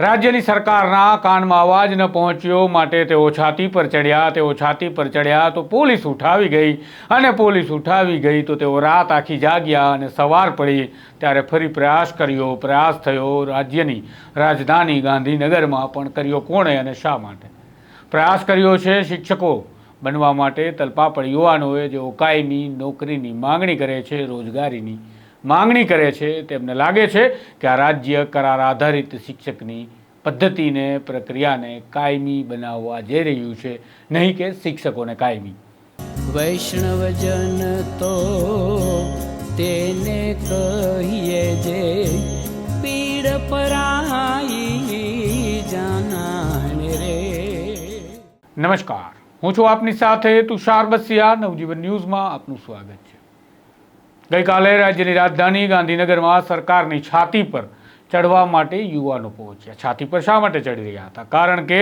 રાજ્યની સરકારના કાનમાં અવાજ ન પહોંચ્યો માટે તેઓ છાતી પર ચડ્યા, તેઓ છાતી પર ચડ્યા તો પોલીસ ઉઠાવી ગઈ અને પોલીસ ઉઠાવી ગઈ તો તેઓ રાત આખી જાગ્યા અને સવાર પડી. ત્યારે ફરી પ્રયાસ કર્યો, પ્રયાસ થયો રાજ્યની રાજધાની ગાંધીનગરમાં પણ કર્યો કોણે અને શા માટે? પ્રયાસ કર્યો છે શિક્ષકો. બનવા માટે તલપાપડ યુવાનોએ જેઓ કાયમી નોકરીની માંગણી કરે છે, રોજગારીની માંગણી કરે છે તેમને લાગે છે કે આ રાજ્ય કરાર આધારિત શિક્ષકની પદ્ધતિને પ્રક્રિયાને કાયમી બનાવવા જઈ રહ્યું છે. નહીં કે શિક્ષકોને કાયમી. વૈષ્ણવજન તો તેને કહીએ જે પીડ પરાઈ જાનાને રે. નમસ્કાર. હું છું આપની સાથે તુષાર બસિયા. નવજીવન ન્યૂઝમાં આપનું સ્વાગત છે. ગઈકાલે રાજ્યની રાજધાની ગાંધીનગરમાં સરકારની છાતી પર ચડવા માટે યુવાનો પહોંચ્યા. છાતી પર શા માટે ચડી રહ્યા હતા? કારણ કે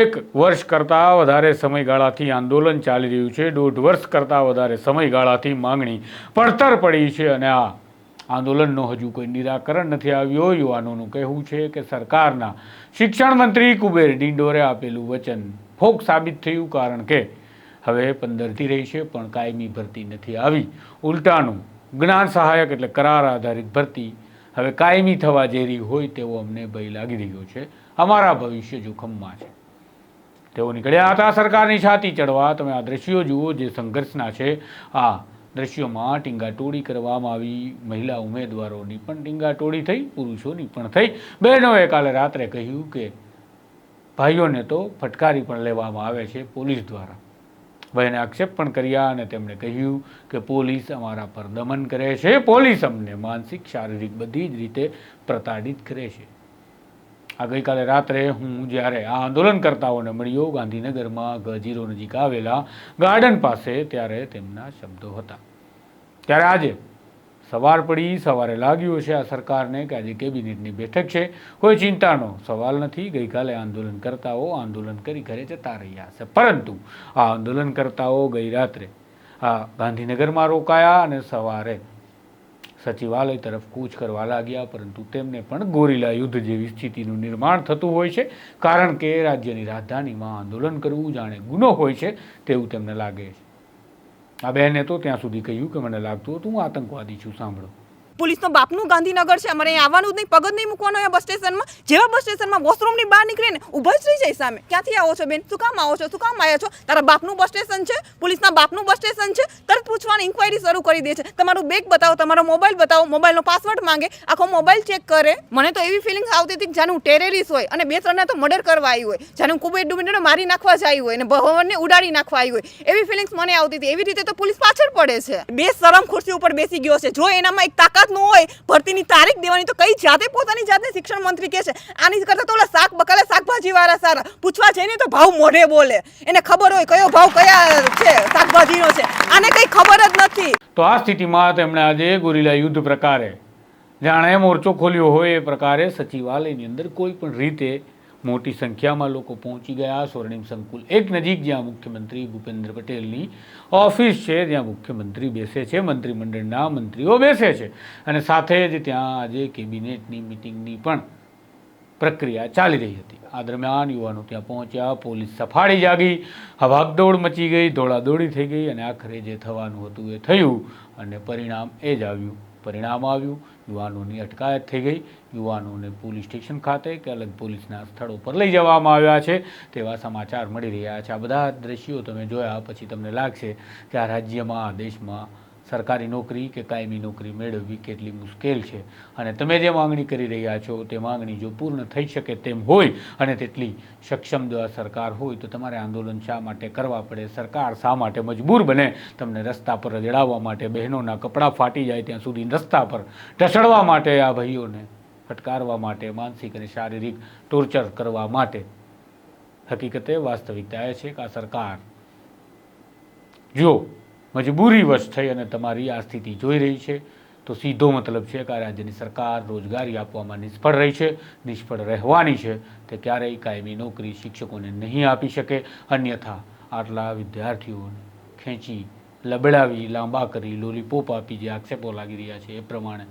એક વર્ષ કરતાં વધારે સમયગાળાથી આંદોલન ચાલી રહ્યું છે. દોઢ વર્ષ કરતાં વધારે સમયગાળાથી માંગણી પડતર પડી છે અને આ આંદોલનનો હજુ કોઈ નિરાકરણ નથી આવ્યો. યુવાનોનું કહેવું છે કે સરકારના શિક્ષણ મંત્રી કુબેર ડિંડોરે આપેલું વચન ફોક સાબિત થયું કારણ કે હવે પંદરથી રહી છે, પણ કાયમી ભરતી નથી આવી. ઉલટાનું જ્ઞાન સહાયક એટલે કરાર આધારિત ભરતી હવે કાયમી થવા જઈ રહી હોય તેવો અમને ભય લાગી રહ્યો છે. અમારા ભવિષ્ય જોખમમાં છે. તેઓ નીકળ્યા હતા સરકારની છાતી ચડવા. તમે આ દ્રશ્યો જુઓ જે સંઘર્ષના છે. આ દ્રશ્યોમાં ટીંગાટોળી કરવામાં આવી. મહિલા ઉમેદવારોની પણ ટીંગાટોળી થઈ, પુરુષોની પણ થઈ. બહેનોએ કાલે રાત્રે કહ્યું કે ભાઈઓને તો ફટકારી પણ લેવામાં આવે છે પોલીસ દ્વારા. બહેને આક્ષેપ પણ કર્યા અને તેમણે કહ્યું કે પોલીસ અમારા પર દમન કરે છે. પોલીસ અમને માનસિક, શારીરિક બધી જ રીતે પ્રતાડિત કરે છે. આ ગઈકાલે રાત્રે હું જ્યારે આ આંદોલનકર્તાઓને મળ્યો, ગાંધીનગરમાં ગજીરો નજીક આવેલા ગાર્ડન પાસે ત્યારે તેમના શબ્દો હતા. ત્યારે આજે સવાર પડી, સવારે લાગ્યું છે આ સરકારને કે આજે કેબિનેટની બેઠક છે. કોઈ ચિંતાનો સવાલ નથી. ગઈકાલે આંદોલનકર્તાઓ આંદોલન કરી ઘરે જતા રહ્યા છે. પરંતુ આ આંદોલનકર્તાઓ ગઈ રાત્રે આ ગાંધીનગરમાં રોકાયા અને સવારે સચિવાલય તરફ કૂચ કરવા લાગ્યા. પરંતુ તેમને પણ ગોરીલા યુદ્ધ જેવી સ્થિતિનું નિર્માણ થતું હોય છે. કારણ કે રાજ્યની રાજધાનીમાં આંદોલન કરવું જાણે ગુનો હોય છે, તેવું તેમને લાગે છે. આ બહેને તો ત્યાં સુધી કહ્યું કે મને લાગતું હતું હું આતંકવાદી છું સાંભળો. પોલીસનો બાપનું ગાંધીનગર છે. અમારે અહીં આવવાનું જ નહીં. પગ જ નહીં મૂકવાનો અહીંયા બસ સ્ટેશનમાં. જેવા બસ સ્ટેશનમાં વોશરૂમની બહાર નીકળે ને ઊભા જ રહી જાય સામે. ક્યાંથી આવો છો બેન? શું કામ આવો છો? શું કામ આવ્યા છો? તારા બાપનું બસ સ્ટેશન છે? પોલીસના બાપનું બસ સ્ટેશન છે? તરત પૂછવાની ઇન્ક્વાયરી શરૂ કરી દે છે. તમારું બેગ બતાવો, તમારો મોબાઈલ બતાવો, મોબાઈલનો પાસવર્ડ માંગે, આખો મોબાઈલ ચેક કરે. મને તો એવી ફિલિંગ્સ આવતી હતી કે જાણે હું ટેરેરિસ્ટ હોય અને બે ત્રણને તો મર્ડર કરવા આવી હોય. જાણે હું કુબેર ડુબીને મારી નાખવા જ આવી હોય અને ભવનને ઉડાડી નાખવા આવી હોય. એવી ફિલિંગ્સ મને આવતી હતી. એવી રીતે તો પોલીસ પાછળ પડે છે. બે શરમ ખુરશી ઉપર બેસી ગયો છે. જો એનામાં એક તાકાત ન હોય, ભરતીની તારીખ દેવાની તો કઈ જાતે પોતાની જાતને શિક્ષણ મંત્રી કહે છે? આની કરતાં તો ઓલા શાક બકાલા શાકભાજી વાળા સારા. પૂછવા જઈને તો ભાવ મોઢે બોલે. એને ખબર હોય કયો ભાવ કયા છે, શાકભાજીનો છે. આને કઈ ખબર જ નથી. તો આ સ્થિતિમાં તેમણે આજે ગોરીલા યુદ્ધ પ્રકારે જાણે મોરચો ખોલ્યો હોય એ પ્રકારે સચિવાલયની અંદર કોઈ પણ રીતે મોટી સંખ્યામાં લોકો પહોંચી ગયા સ્વર્ણિમ સંકુલ. એક નજીક જ્યાં મુખ્યમંત્રી ભૂપેન્દ્ર પટેલની ઓફિસ છે, જ્યાં મુખ્યમંત્રી બેસે છે, મંત્રીમંડળના મંત્રીઓ બેસે છે. અને સાથે જ ત્યાં આજે કેબિનેટની મિટિંગની પણ પ્રક્રિયા ચાલી રહી હતી. આ દરમિયાન યુવાનો ત્યાં પહોંચ્યા, પોલીસ સફાળી જાગી, હવાગદોડ મચી ગઈ, દોડાદોડી થઈ ગઈ અને આખરે જે થવાનું હતું એ થયું અને પરિણામ એ જ આવ્યું. પરિણામ આવ્યું. યુવાનોની અટકાયત થઈ ગઈ. યુવાનોને પોલીસ સ્ટેશન ખાતે કે અલગ પોલીસના સ્થળો પર લઈ જવામાં આવ્યા છે. તેવા સમાચાર મળી રહ્યા છે. આ બધા દ્રશ્યો તમે જોયા, પછી તમને લાગશે કે આ રાજ્યમાં, આ દેશમાં સરકારી નોકરી કે કાયમી નોકરી મેળવવી કેટલી મુશ્કેલ છે. અને તમે જે માંગણી કરી રહ્યા છો, તે માગણી જો પૂર્ણ થઈ શકે તેમ હોય અને તેટલી સક્ષમ દ્વારા સરકાર હોય, તો તમારે આંદોલન શા માટે કરવા પડે? સરકાર શા માટે મજબૂર બને? તમને રસ્તા પર રજડાવવા માટે બહેનોના કપડાં ફાટી જાય ત્યાં સુધી રસ્તા પર ઢસડવા માટે આ ભાઈઓને ફટકારવા માટે, માનસિક અને શારીરિક ટોર્ચર કરવા માટે. હકીકતે વાસ્તવિકતા એ છે કે આ સરકાર જો મજબૂરીવશ થઈ અને તમારી આ સ્થિતિ જોઈ રહી છે, તો સીધો મતલબ છે કે આ રાજ્યની સરકાર રોજગારી આપવામાં નિષ્ફળ રહી છે, નિષ્ફળ રહેવાની છે, તે ક્યારેય કાયમી નોકરી શિક્ષકોને નહીં આપી શકે. અન્યથા આટલા વિદ્યાર્થીઓને ખેંચી, લબડાવી, લાંબા કરી, લોલીપોપ આપી જે આક્ષેપો લાગી રહ્યા છે, એ પ્રમાણે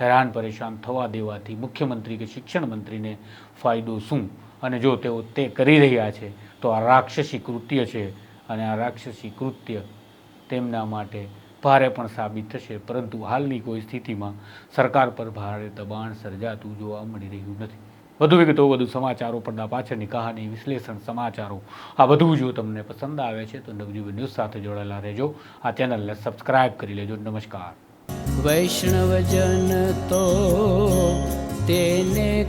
હેરાન પરેશાન થવા દેવાથી મુખ્યમંત્રી કે શિક્ષણ મંત્રીને ફાયદો શું? અને જો તેઓ તે કરી રહ્યા છે, તો આ રાક્ષસી કૃત્ય છે. અને આ રાક્ષસી કૃત્ય તેમના માટે ભારે પણ સાબિત થશે. પરંતુ હાલની કોઈ સ્થિતિમાં સરકાર પર ભારે દબાણ સર્જાતું જોવા મળી રહ્યું નથી. વધુ વિગતો, વધુ સમાચારો પડદા પાછળની કહાની, વિશ્લેષણ સમાચારો, આ બધું જો તમને પસંદ આવે છે, તો નવજીવન ન્યૂઝ સાથે જોડાયેલા રહેજો. આ ચેનલને સબસ્ક્રાઇબ કરી લેજો. નમસ્કાર. વૈષ્ણવજન તો તેને